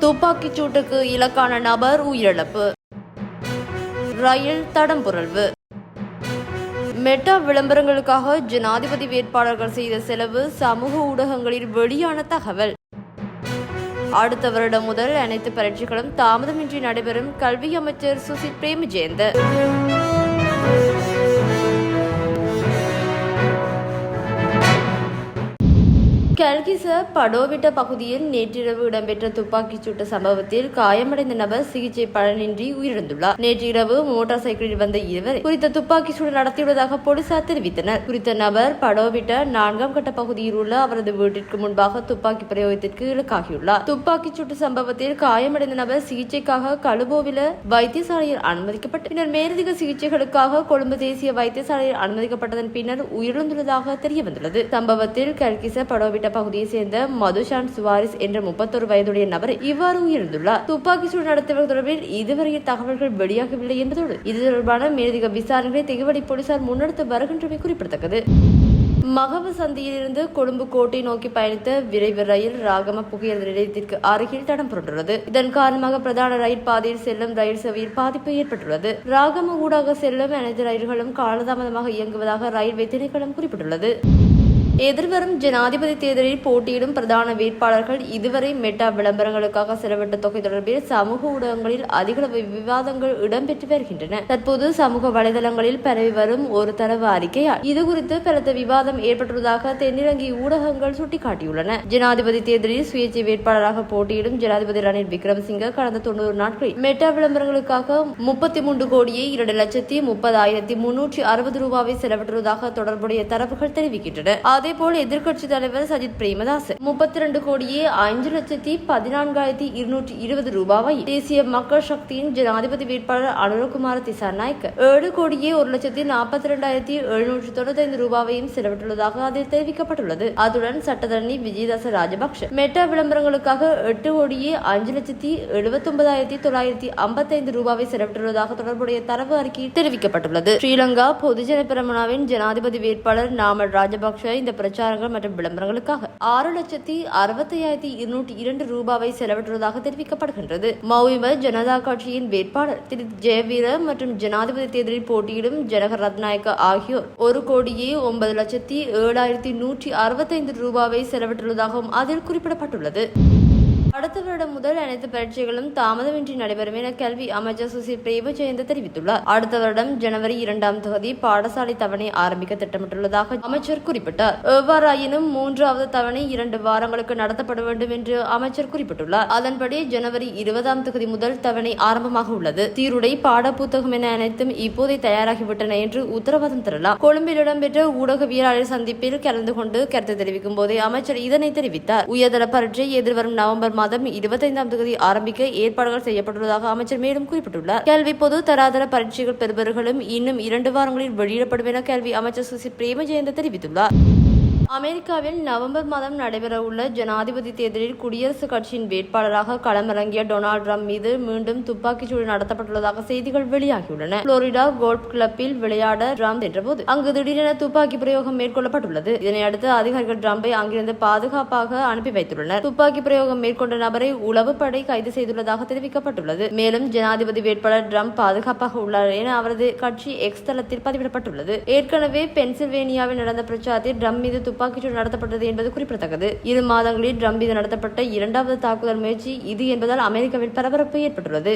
துப்பாக்கிச் சூட்டுக்கு இலக்கான நபர் உயிரிழப்பு. ரயில் தடம் புரள்வு. மெட்டா விளம்பரங்களுக்காக ஜனாதிபதி வேட்பாளர்கள் செய்த செலவு சமூக ஊடகங்களில் வெளியான தகவல். அடுத்த வருடம் முதல் அனைத்து பரீட்சைகளும் தாமதமின்றி நடைபெறும் கல்வி அமைச்சர் சுசி பிரேமஜெயந்த. கல்கிச படோவிட்ட பகுதியில் நேற்றிரவு இடம்பெற்ற துப்பாக்கிச் சூட்டு சம்பவத்தில் காயமடைந்த நபர் சிகிச்சை பலனின்றி உயிரிழந்துள்ளார் நேற்றிரவு மோட்டார் சைக்கிளில் வந்த இருவர் குறித்த துப்பாக்கிச் சூடு நடத்தியுள்ளதாக போலீசார் தெரிவித்தனர். குறித்த நபர் படோவிட்ட நான்காம் கட்ட பகுதியில் உள்ள அவரது வீட்டிற்கு முன்பாக துப்பாக்கி பிரயோகத்திற்கு இலக்காகியுள்ளார். துப்பாக்கிச் சூட்டு சம்பவத்தில் காயமடைந்த நபர் சிகிச்சைக்காக கழுபோவில வைத்தியசாலையில் அனுமதிக்கப்பட்டு பின்னர் மேலதிக சிகிச்சைகளுக்காக கொழும்பு தேசிய வைத்தியசாலையில் அனுமதிக்கப்பட்டதன் பின்னர் உயிரிழந்துள்ளதாக தெரியவந்துள்ளது. சம்பவத்தில் கல்கிச படோவிட்ட பகுதியை சேர்ந்த மதுஷான் சுவாரிஸ் என்ற முப்பத்தொரு வயதுடைய நபர் இவ்வாறு உயிரிழந்துள்ளார். துப்பாக்கி சூடு நடத்தியவர் தொடர்பில் இதுவரையில் தகவல்கள் வெளியாகவில்லை என்பதோடு இது தொடர்பான மேலதிக விசாரணைகளை திகவடி போலீசார் முன்னெடுத்து வருகின்றமை குறிப்பிடத்தக்கது. மகவ சந்தியிலிருந்து கொழும்பு கோட்டை நோக்கி பயணித்த விரைவு ரயில் ராகம புகையிரத நிலையத்திற்கு அருகில் தடம் புரண்டுள்ளது இதன் காரணமாக பிரதான ரயில் பாதையில் செல்லும் ரயில் சேவையில் பாதிப்பு ஏற்பட்டுள்ளது. ராகம ஊடாக செல்லும் அனைத்து ரயில்களும் காலதாமதமாக இயங்குவதாக ரயில்வே திணைக்களம் குறிப்பிட்டுள்ளது. எதிர்வரும் ஜனாதிபதி தேர்தலில் போட்டியிடும் பிரதான வேட்பாளர்கள் இதுவரை மெட்டா விளம்பரங்களுக்காக செலவிட்ட தொகை தொடர்பில் சமூக ஊடகங்களில் அதிகளவு விவாதங்கள் இடம்பெற்று வருகின்றன. தற்போது சமூக வலைதளங்களில் பரவி வரும் ஒரு தரவு அறிக்கையால் இதுகுறித்து பலத்த விவாதம் ஏற்பட்டுள்ளதாக தென்னிலங்கை ஊடகங்கள் சுட்டிக்காட்டியுள்ளன. ஜனாதிபதி தேர்தலில் சுயேட்சை வேட்பாளராக போட்டியிடும் ஜனாதிபதி ரணில் விக்ரமசிங்க கடந்த தொண்ணூறு நாட்களில் மெட்டா விளம்பரங்களுக்காக முப்பத்தி மூன்று கோடியே இரண்டு லட்சத்தி முப்பதாயிரத்தி முன்னூற்றி அறுபது ரூபாவை செலவிட்டுள்ளதாக தொடர்புடைய தரப்புகள் தெரிவிக்கின்றன. அதேபோல் எதிர்க்கட்சி தலைவர் சஜித் பிரேமதாஸ் முப்பத்தி ரெண்டு கோடியே ஐந்து லட்சத்தி பதினான்காயிரத்தி இருநூற்றி இருபது ரூபாவை தேசிய மக்கள் சக்தியின் ஜனாதிபதி வேட்பாளர் அனுரகுமார் திசாநாயக் ஏழு கோடியே ஒரு லட்சத்தி நாற்பத்தி ரெண்டாயிரத்தி எழுநூற்றி தொண்ணூத்தி ஐந்து ரூபாவையும் செலவிட்டுள்ளதாக அதில் தெரிவிக்கப்பட்டுள்ளது. அதுடன் சட்டத்தரணி விஜயதாச ராஜபக்ஷ மெட்டா விளம்பரங்களுக்காக எட்டு கோடியே அஞ்சு லட்சத்தி எழுபத்தி தொள்ளாயிரத்தி ஐம்பத்தி ஐந்து ரூபாவை செலவிட்டுள்ளதாக தொடர்புடைய தரவு அறிக்கையில் தெரிவிக்கப்பட்டுள்ளது. ஸ்ரீலங்கா பொதுஜன பெரமுனாவின் ஜனாதிபதி வேட்பாளர் நாமல் ராஜபக்ஷ இந்த பிரச்சாரங்கள் மற்றும் விளம்பரங்களுக்காக ஆறு லட்சத்தி அறுபத்தி ஐயாயிரத்தி இருநூற்றி இரண்டு ரூபாவை செலவிட்டுள்ளதாக தெரிவிக்கப்படுகின்றது. மௌவிம ஜனதா கட்சியின் வேட்பாளர் திரு. ஜெயவீர மற்றும் ஜனாதிபதி தேர்தலில் போட்டியிடும் ஜனகர் ரத்நாயக்க ஆகியோர் ஒரு கோடியே ஒன்பது லட்சத்தி ஏழாயிரத்தி நூற்றி அறுபத்தைந்து ரூபாவை செலவிட்டுள்ளதாகவும் அதில் குறிப்பிடப்பட்டுள்ளது. அடுத்த வருடம் முதல் அனைத்து பரீட்சைகளும் தாமதமின்றி நடைபெறும் என கல்வி அமைச்சர் சுசில் பிரேமஜெயந்த தெரிவித்துள்ளார். அடுத்த வருடம் ஜனவரி இரண்டாம் தொகுதி பாடசாலை தவணை ஆரம்பிக்க திட்டமிட்டுள்ளதாக அமைச்சர் குறிப்பிட்டார். எவ்வாறாயினும் மூன்றாவது தவணை இரண்டு வாரங்களுக்கு நடத்தப்பட வேண்டும் என்று அமைச்சர் குறிப்பிட்டுள்ளார். அதன்படி ஜனவரி இருபதாம் தொகுதி முதல் தவணை ஆரம்பமாக உள்ளது. சீருடை பாட புத்தகம் என அனைத்தும் இப்போதே தயாராகிவிட்டன என்று உத்தரவாதம் தரலாம். கொழும்பில் இடம்பெற்ற ஊடகவியலாளர் சந்திப்பில் கலந்து கொண்டு கருத்து தெரிவிக்கும் போதே அமைச்சர் இதனை தெரிவித்தார். உயர்தர பரீட்சை எதிர்வரும் நவம்பர் மாதம் இருபத்தைந்தாம் தேதி ஆரம்பிக்க ஏற்பாடுகள் செய்யப்பட்டுள்ளதாக அமைச்சர் மேலும் குறிப்பிட்டுள்ளார். கல்வி பொது தராதர பரீட்சைகள் பெறுபவர்களும் இன்னும் இரண்டு வாரங்களில் வெளியிடப்படும் என கல்வி அமைச்சர் சுசி பிரேமஜெயந்த தெரிவித்துள்ளார். அமெரிக்காவில் நவம்பர் மாதம் நடைபெறவுள்ள ஜனாதிபதி தேர்தலில் குடியரசுக் கட்சியின் வேட்பாளராக களமிறங்கிய டொனால்டு ட்ரம்ப் மீது மீண்டும் துப்பாக்கிச்சூடு நடத்தப்பட்டுள்ளதாக செய்திகள் வெளியாகியுள்ளன. புளோரிடா கோல்ஃப் கிளப்பில் விளையாட ட்ரம்ப் சென்றபோது அங்கு திடீரென துப்பாக்கி பிரயோகம் மேற்கொள்ளப்பட்டுள்ளது. இதனையடுத்து அதிகாரிகள் ட்ரம்பை அங்கிருந்து பாதுகாப்பாக அனுப்பி வைத்துள்ளனர். துப்பாக்கி பிரயோகம் மேற்கொண்ட நபரை உளவுப்படை கைது செய்துள்ளதாக தெரிவிக்கப்பட்டுள்ளது. மேலும் ஜனாதிபதி வேட்பாளர் ட்ரம்ப் பாதுகாப்பாக உள்ளார் என அவரது கட்சி எக்ஸ் தளத்தில் பதிவிடப்பட்டுள்ளது. ஏற்கனவே பென்சில்வேனியாவில் நடந்த பிரச்சாரத்தில் ட்ரம்ப் மீது துப்பாக்கிச்சூடு நடத்தப்பட்டது என்பது குறிப்பிடத்தக்கது. இரு மாதங்களில் ட்ரம்ப் மீது நடத்தப்பட்ட இரண்டாவது தாக்குதல் முயற்சி இது என்பதால் அமெரிக்காவில் பரபரப்பு ஏற்பட்டுள்ளது.